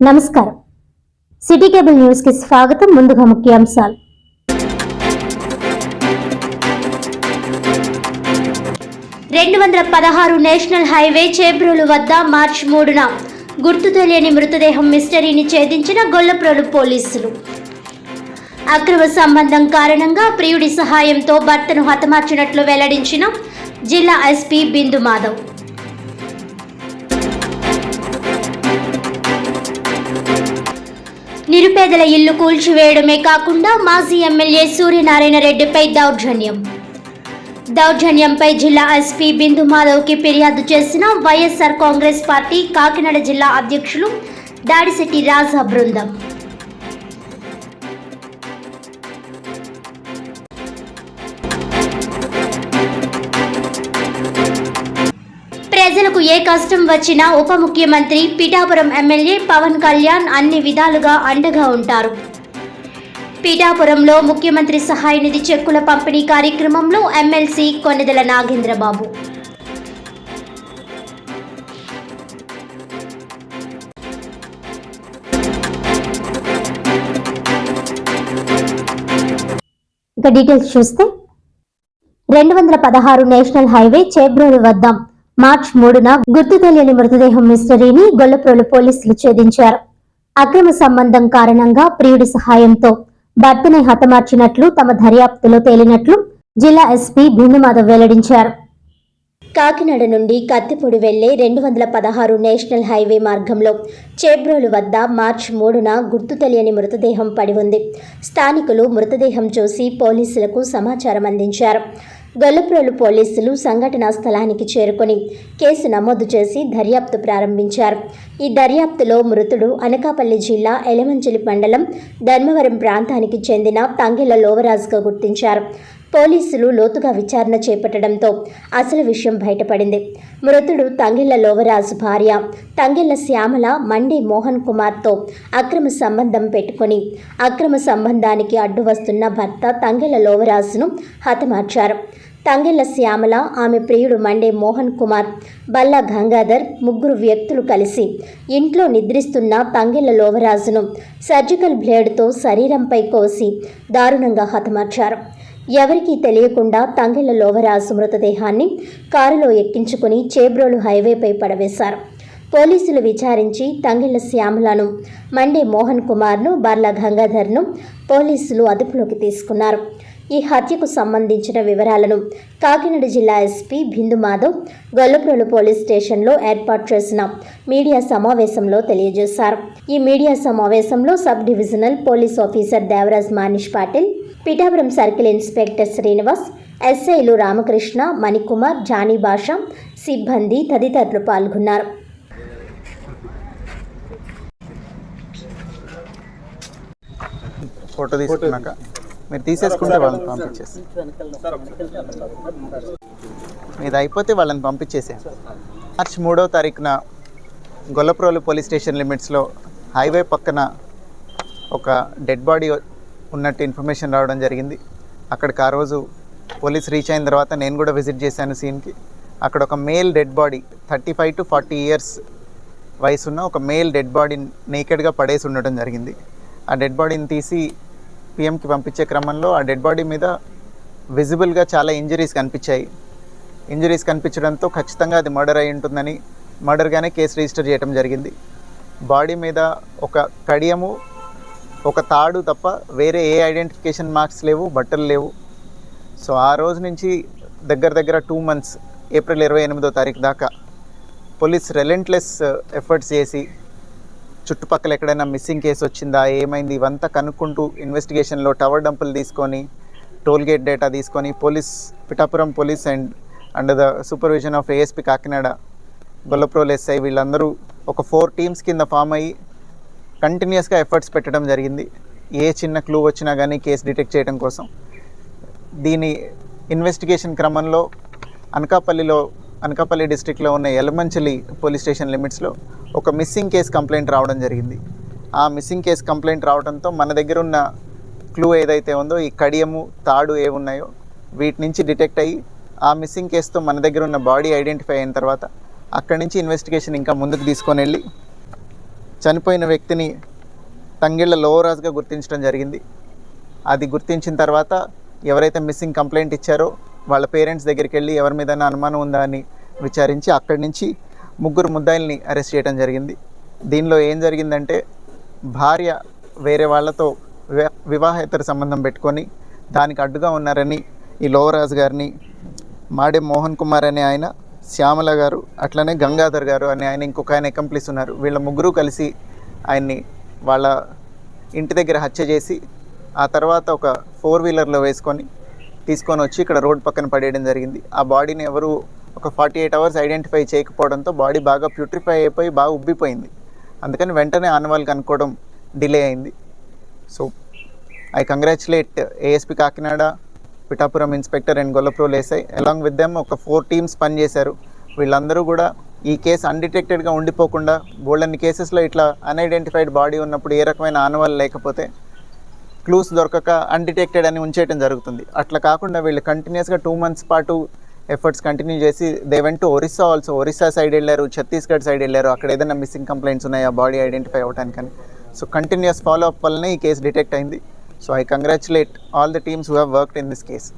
నమస్కారం. City cable న్యూస్కి స్వాగతం. ముందుగా ముఖ్యాంశాలు. రెండు వందల పదహారు నేషనల్ హైవే చేబ్రోలు వద్ద మార్చి మూడున గుర్తు తెలియని మృతదేహం మిస్టరీని ఛేదించిన గొల్లప్రోలు పోలీసులు. అక్రమ సంబంధం కారణంగా ప్రియుడి సహాయంతో భర్తను హతమార్చినట్లు వెల్లడించిన జిల్లా ఎస్పీ బిందు మాధవ్ నిరుపేదల ఇల్లు కూల్చివేయడమే కాకుండా మాజీ ఎమ్మెల్యే సూర్యనారాయణ రెడ్డిపై దౌర్జన్యం. దౌర్జన్యంపై జిల్లా ఎస్పీ బిందు మాధవ్కి ఫిర్యాదు చేసిన వైఎస్ఆర్ కాంగ్రెస్ పార్టీ కాకినాడ జిల్లా అధ్యక్షులు దాడిశెట్టి రాజా బృందం. ప్రజలకు ఏ కష్టం వచ్చినా ఉప ముఖ్యమంత్రి పిఠాపురం ఎమ్మెల్యే పవన్ కళ్యాణ్ అన్ని విధాలుగా అండగా ఉంటారు. పీఠాపురంలో ముఖ్యమంత్రి సహాయ నిధి చెక్కుల పంపిణీ కార్యక్రమంలో ఎమ్మెల్సీ కొన్నెదల నాగేంద్రబాబు. ఇక డీటెయిల్స్ చూస్తే రెండు వందల పదహారు నేషనల్ హైవే చేబ్రోలు వద్ద. మార్చ్ మూడున గుర్తు తెలియని మృతదేహం మిస్టరీని గొల్లప్రోలు పోలీసులు ఛేదించారు. అక్రమ సంబంధం కారణంగా ప్రియుడి సహాయంతో భర్తని హతమార్చినట్లు తమ దర్యాప్తులో తేలినట్లు జిల్లా ఎస్పీ భీమమాధవ్ వెల్లడించారు. కాకినాడ నుండి కత్తిపూడి వెళ్ళే రెండు వందల పదహారు నేషనల్ హైవే మార్గంలో చేబ్రోలు వద్ద మార్చి మూడున గుర్తు తెలియని మృతదేహం పడి ఉంది. స్థానికులు మృతదేహం చూసి పోలీసులకు సమాచారం అందించారు. గొల్లప్రోలు పోలీసులు సంఘటనా స్థలానికి చేరుకొని కేసు నమోదు చేసి దర్యాప్తు ప్రారంభించారు. ఈ దర్యాప్తులో మృతుడు అనకాపల్లి జిల్లా ఎలమంచిలి మండలం ధర్మవరం ప్రాంతానికి చెందిన తంగెల లోవరాజుగా గుర్తించారు. పోలీసులు లోతుగా విచారణ చేపట్టడంతో అసలు విషయం బయటపడింది. మృతుడు తంగిళ్ళ లోవరాజు భార్య తంగిళ్ళ శ్యామల మండి మోహన్ కుమార్తో అక్రమ సంబంధం పెట్టుకొని అక్రమ సంబంధానికి అడ్డు వస్తున్న భర్త తంగిళ్ళ లోవరాజును హతమార్చారు. తంగిళ్ళ శ్యామల ఆమె ప్రియుడు మండే మోహన్ కుమార్ బల్లా గంగాధర్ ముగ్గురు వ్యక్తులు కలిసి ఇంట్లో నిద్రిస్తున్న తంగిళ్ళ లోవరాజును సర్జికల్ బ్లేడ్తో శరీరంపై కోసి దారుణంగా హతమార్చారు. ఎవరికీ తెలియకుండా తంగెళ్ళ లోవరాజు మృతదేహాన్ని కారులో ఎక్కించుకుని చేబ్రోలు హైవేపై పడవేశారు. పోలీసులు విచారించి తంగెళ్ళ శ్యామలను మండే మోహన్ కుమార్ను బార్ల గంగాధర్ను పోలీసులు అదుపులోకి తీసుకున్నారు. ఈ హత్యకు సంబంధించిన వివరాలను కాకినాడ జిల్లా ఎస్పీ బిందు మాధవ్ గొల్లప్రోలు పోలీస్ స్టేషన్లో ఏర్పాటు చేసిన మీడియా సమావేశంలో తెలియజేశారు. ఈ మీడియా సమావేశంలో sub divisional police officer Devaraj Manish Patil Pithapuram circle inspector Srinivas ఎస్ఐలు రామకృష్ణ మణికుమార్ జానీ భాష సిబ్బంది తదితరులు పాల్గొన్నారు. ఫోటో తీసుకున్నాక మీరు తీసేసుకుంటే వాళ్ళని పంపించేసి. మీది అయిపోతే వాళ్ళని పంపించేసే. మార్చ్ మూడో తారీఖున గొల్లప్రోలు పోలీస్ స్టేషన్ లిమిట్స్లో హైవే పక్కన ఒక డెడ్ బాడీ ఉన్నట్టు ఇన్ఫర్మేషన్ రావడం జరిగింది. అక్కడికి ఆ రోజు పోలీస్ రీచ్ అయిన తర్వాత నేను కూడా విజిట్ చేశాను సీన్కి. అక్కడ ఒక male dead body thirty five to forty years వయసున్న ఒక మేల్ డెడ్ బాడీ నేకెడ్గా పడేసి ఉండడం జరిగింది. ఆ డెడ్ బాడీని తీసి పిఎంకి పంపించే క్రమంలో ఆ డెడ్ బాడీ మీద విజిబుల్గా చాలా ఇంజరీస్ కనిపించాయి. ఇంజరీస్ కనిపించడంతో ఖచ్చితంగా అది మర్డర్ అయి ఉంటుందని మర్డర్గానే కేసు రిజిస్టర్ చేయడం జరిగింది. బాడీ మీద ఒక కడియము ఒక తాడు తప్ప వేరే ఏ ఐడెంటిఫికేషన్ మార్క్స్ లేవు బట్టలు లేవు. సో ఆ రోజు నుంచి దగ్గర దగ్గర టూ మంత్స్ ఏప్రిల్ ఇరవై ఎనిమిదో తారీఖు దాకా పోలీస్ రెలెంట్లెస్ ఎఫర్ట్స్ చేసి చుట్టుపక్కల ఎక్కడైనా మిస్సింగ్ కేసు వచ్చిందా ఏమైంది ఇవంతా కనుక్కుంటూ ఇన్వెస్టిగేషన్లో టవర్ డంపులు తీసుకొని టోల్గేట్ డేటా తీసుకొని police Pithapuram police and under the supervision of ASP Kakinada Gollaprol SI వీళ్ళందరూ ఒక ఫోర్ టీమ్స్ కింద ఫామ్ అయ్యి కంటిన్యూస్గా ఎఫర్ట్స్ పెట్టడం జరిగింది. ఏ చిన్న క్లూ వచ్చినా కానీ కేసు డిటెక్ట్ చేయడం కోసం. దీని ఇన్వెస్టిగేషన్ క్రమంలో అనకాపల్లిలో అనకాపల్లి డిస్టిక్లో ఉన్న ఎలమంచలి పోలీస్ స్టేషన్ లిమిట్స్లో ఒక మిస్సింగ్ కేసు కంప్లైంట్ రావడం జరిగింది. ఆ మిస్సింగ్ కేసు కంప్లైంట్ రావడంతో మన దగ్గర ఉన్న క్లూ ఏదైతే ఉందో ఈ కడియము తాడు ఏ ఉన్నాయో వీటి నుంచి డిటెక్ట్ అయ్యి ఆ మిస్సింగ్ కేసుతో మన దగ్గర ఉన్న బాడీ ఐడెంటిఫై అయిన తర్వాత అక్కడి నుంచి ఇన్వెస్టిగేషన్ ఇంకా ముందుకు తీసుకొని వెళ్ళి చనిపోయిన వ్యక్తిని తంగిళ్ళ లోవరాజుగా గుర్తించడం జరిగింది. అది గుర్తించిన తర్వాత ఎవరైతే మిస్సింగ్ కంప్లైంట్ ఇచ్చారో వాళ్ళ పేరెంట్స్ దగ్గరికి వెళ్ళి ఎవరి మీద అనుమానం ఉందా అని విచారించి అక్కడి నుంచి ముగ్గురు ముద్దాయిల్ని అరెస్ట్ చేయడం జరిగింది. దీనిలో ఏం జరిగిందంటే భార్య వేరే వాళ్ళతో వివా- వివాహేతర సంబంధం పెట్టుకొని దానికి అడ్డుగా ఉన్నారని ఈ లోవరాజు గారిని మాడే మోహన్ కుమార్ అనే ఆయన శ్యామల గారు అట్లనే గంగాధర్ గారు అని ఆయన ఇంకొక ఆయన అకంప్లీస్ ఉన్నారు. వీళ్ళ ముగ్గురు కలిసి ఆయన్ని వాళ్ళ ఇంటి దగ్గర హత్య చేసి ఆ తర్వాత ఒక ఫోర్ వీలర్లో వేసుకొని తీసుకొని వచ్చి ఇక్కడ రోడ్ పక్కన పడేయడం జరిగింది. ఆ బాడీని ఎవరు ఒక ఫార్టీ ఎయిట్ అవర్స్ ఐడెంటిఫై చేయకపోవడంతో బాడీ బాగా ప్యూట్రిఫై అయిపోయి బాగా ఉబ్బిపోయింది. అందుకని వెంటనే ఆనవాళ్ళు కనుక్కోవడం డిలే అయింది. So I congratulate ASP Kakinada Pithapuram inspector and Gollaprol SI along with them ఒక ఫోర్ టీమ్స్ పనిచేశారు. వీళ్ళందరూ కూడా ఈ కేసు అన్డిటెక్టెడ్గా ఉండిపోకుండా బోల్డన్ని కేసెస్లో ఇట్లా అన్ఐడెంటిఫైడ్ బాడీ ఉన్నప్పుడు ఏ రకమైన ఆనవాళ్ళు లేకపోతే క్లూస్ దొరకక అన్డిటెక్టెడ్ అని ఉంచేయటం జరుగుతుంది. అట్లా కాకుండా వీళ్ళు కంటిన్యూస్గా టూ మంత్స్ పాటు ఎఫర్ట్స్ కంటిన్యూ చేసి దే వెంట ఒరిస్సా ఆల్సో ఒరిస్సా సైడ్ వెళ్ళారు ఛత్తీస్గఢ్ సైడ్ వెళ్ళారు. అక్కడ ఏదైనా మిస్సింగ్ కంప్లైంట్స్ ఉన్నాయా? బాడీ ఐడెంటిఫై అవ్వడానికని సో కంటిన్యూస్ ఫాలో అప్ వల్లనే ఈ కేసు డిటెక్ట్ అయింది. So I congratulate all the teams who have worked in this case.